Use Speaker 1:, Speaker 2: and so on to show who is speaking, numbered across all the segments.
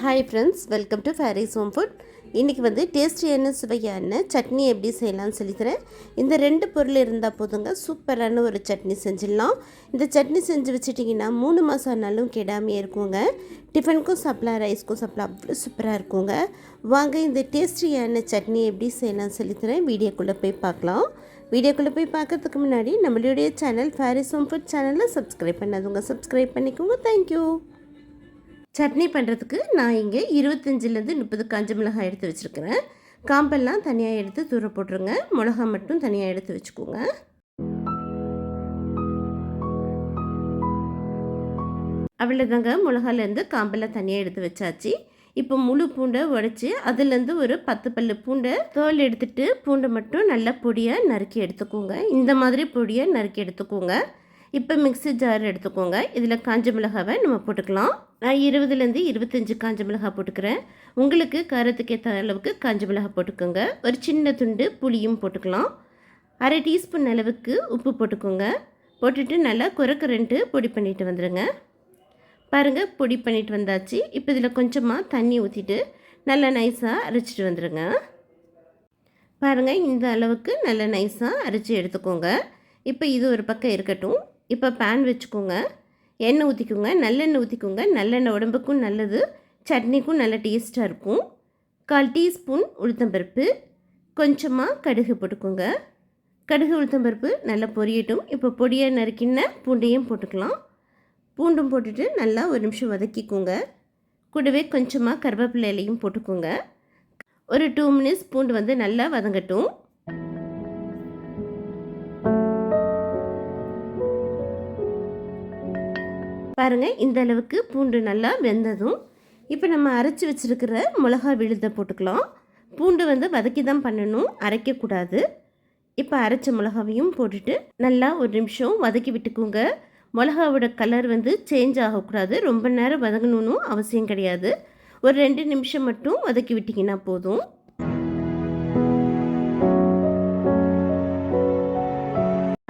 Speaker 1: Hi friends welcome to Faris home food இன்றைக்கி வந்து டேஸ்டியான சுவையான சட்னி எப்படி செய்யலாம்னு சொல்லித்தரேன். இந்த ரெண்டு பொருள் இருந்தால் போதுங்க சூப்பரான ஒரு சட்னி செஞ்சிடலாம். இந்த சட்னி செஞ்சு வச்சுட்டிங்கன்னா மூணு மாதம் ஆனாலும் கெடாமையே இருக்குங்க. டிஃபனுக்கும் சாப்பிடலாம் ரைஸ்க்கும் சாப்பிடலாம் அவ்வளோ சூப்பராக இருக்குங்க. வாங்க இந்த டேஸ்டியான சட்னி எப்படி செய்யலாம்னு சொல்லித்தரேன். வீடியோக்குள்ளே போய் பார்க்கலாம். வீடியோக்குள்ளே போய் பார்க்கறதுக்கு முன்னாடி நம்மளுடைய சேனல் ஃபேரிஸ் ஹோம் ஃபுட் சேனலில் சப்ஸ்கிரைப் பண்ணாதவங்க சப்ஸ்கிரைப் பண்ணிக்கோங்க. தேங்க்யூ சட்னி பண்ணுறதுக்கு நான் இங்கே இருபத்தஞ்சிலேருந்து முப்பது காஞ்ச மிளகாய் எடுத்து வச்சுருக்கிறேன். காம்பெல்லாம் தனியாக எடுத்து தூர போட்டுருங்க. மிளகா மட்டும் தனியாக எடுத்து வச்சுக்கோங்க. அவ்வளோதாங்க மிளகாலேருந்து காம்பெல்லாம் தனியாக எடுத்து வச்சாச்சு. இப்போ முழு பூண்டை உடச்சி அதுலேருந்து ஒரு பத்து பல்லு பூண்டை தோல் எடுத்துட்டு பூண்டை மட்டும் நல்லா பொடியை நறுக்கி எடுத்துக்கோங்க. இந்த மாதிரி பொடியை நறுக்கி எடுத்துக்கோங்க. இப்போ மிக்ஸி ஜார் எடுத்துக்கோங்க. இதில் காஞ்ச மிளகாவை நம்ம போட்டுக்கலாம். நான் இருபதுலேருந்து இருபத்தஞ்சி காஞ்ச மிளகாய் போட்டுக்கிறேன். உங்களுக்கு காரத்துக்கு ஏற்ற அளவுக்கு காஞ்ச மிளகாய் போட்டுக்கோங்க. ஒரு சின்ன துண்டு புளியும் போட்டுக்கலாம். அரை டீஸ்பூன் அளவுக்கு உப்பு போட்டுக்கோங்க. போட்டுட்டு நல்லா குறைக்க ரெண்டு பொடி பண்ணிட்டு வந்துடுங்க பாருங்கள் பொடி பண்ணிட்டு வந்தாச்சு. இப்போ இதில் கொஞ்சமாக தண்ணி ஊற்றிட்டு நல்லா நைஸாக அரைச்சிட்டு வந்துடுங்க பாருங்கள் இந்த அளவுக்கு நல்லா நைஸாக அரைச்சி எடுத்துக்கோங்க. இப்போ இது ஒரு பக்கம் இருக்கட்டும். இப்போ பேன் வச்சுக்கோங்க. எண்ணெய் ஊற்றிக்கோங்க நல்லெண்ணெய் ஊற்றிக்கோங்க நல்லெண்ணெய் உடம்புக்கும் நல்லது சட்னிக்கும் நல்ல டேஸ்ட்டாக இருக்கும். கால் டீஸ்பூன் உளுத்தம்பருப்பு கொஞ்சமாக கடுகு போட்டுக்கோங்க. கடுகு உளுத்தம்பருப்பு நல்லா பொரியட்டும். இப்போ பொடியை நறுக்கின பூண்டையும் போட்டுக்கலாம். பூண்டும் போட்டுட்டு நல்லா ஒரு நிமிஷம் வதக்கிக்கோங்க. கூடவே கொஞ்சமாக கருவேப்பிலை இலையும் போட்டுக்கோங்க. ஒரு டூ மினிட்ஸ் பூண்டு வந்து நல்லா வதங்கட்டும். பாருங்கள் இந்த அளவுக்கு பூண்டு நல்லா வெந்ததும். இப்போ நம்ம அரைச்சி வச்சுருக்கிற மிளகா விழுதை போட்டுக்கலாம். பூண்டு வந்து வதக்கி தான் பண்ணணும் அரைக்கக்கூடாது. இப்போ அரைச்ச மிளகாவையும் போட்டுட்டு நல்லா ஒரு நிமிஷம் வதக்கி விட்டுக்கோங்க. மிளகாவோட கலர் வந்து சேஞ்ச் ஆகக்கூடாது. ரொம்ப நேரம் வதங்கணும்னு அவசியம் கிடையாது. ஒரு ரெண்டு நிமிஷம் மட்டும் வதக்கி விட்டிங்கன்னா போதும்.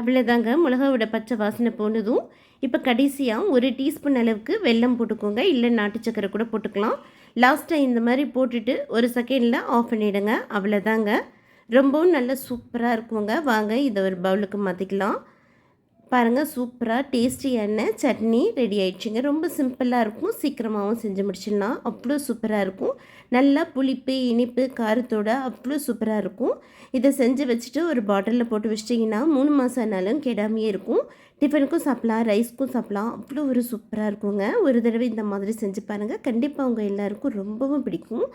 Speaker 1: அவ்வளோதாங்க மிளகாவோட பச்சை வாசனை போனதும் இப்போ கடைசியாக ஒரு டீஸ்பூன் அளவுக்கு வெல்லம் போட்டுக்கோங்க. இல்லை நாட்டு சக்கரை கூட போட்டுக்கலாம். லாஸ்ட்டாக இந்த மாதிரி போட்டுட்டு ஒரு செகண்டில் ஆஃப் பண்ணிவிடுங்க அவ்வளோதாங்க ரொம்பவும் நல்லா சூப்பராக இருக்குங்க. வாங்க இதை ஒரு பவுலுக்கு மாற்றிக்கலாம் பாருங்கள் சூப்பராக டேஸ்டியான சட்னி ரெடி ஆயிடுச்சுங்க. ரொம்ப சிம்பிளாக இருக்கும். சீக்கிரமாகவும் செஞ்சு முடிச்சிடலாம். அவ்வளோ சூப்பராக இருக்கும். நல்லா புளிப்பு இனிப்பு காரத்தோட அவ்வளோ சூப்பராக இருக்கும். இதை செஞ்சு வச்சுட்டு ஒரு பாட்டிலில் போட்டு வச்சிட்டிங்கன்னா மூணு மாதம் ஆனாலும் கெடாமையே இருக்கும். டிஃபனுக்கும் சாப்பிட்லாம் ரைஸ்க்கும் சாப்பிட்லாம். அவ்வளோ ஒரு சூப்பராக இருக்குங்க. ஒரு தடவை இந்த மாதிரி செஞ்சு பாருங்கள் கண்டிப்பாக அவங்க எல்லாருக்கும் ரொம்பவும் பிடிக்கும்.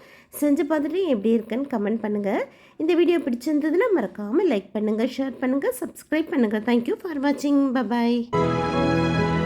Speaker 1: செஞ்சு பார்த்துட்டு எப்படி இருக்குன்னு கமெண்ட் பண்ணுங்கள் இந்த வீடியோ பிடிச்சிருந்ததுன்னா மறக்காமல் லைக் பண்ணுங்கள் ஷேர் பண்ணுங்கள் சப்ஸ்கிரைப் பண்ணுங்கள் தேங்க்யூ ஃபார் வாட்சிங் Bye-bye!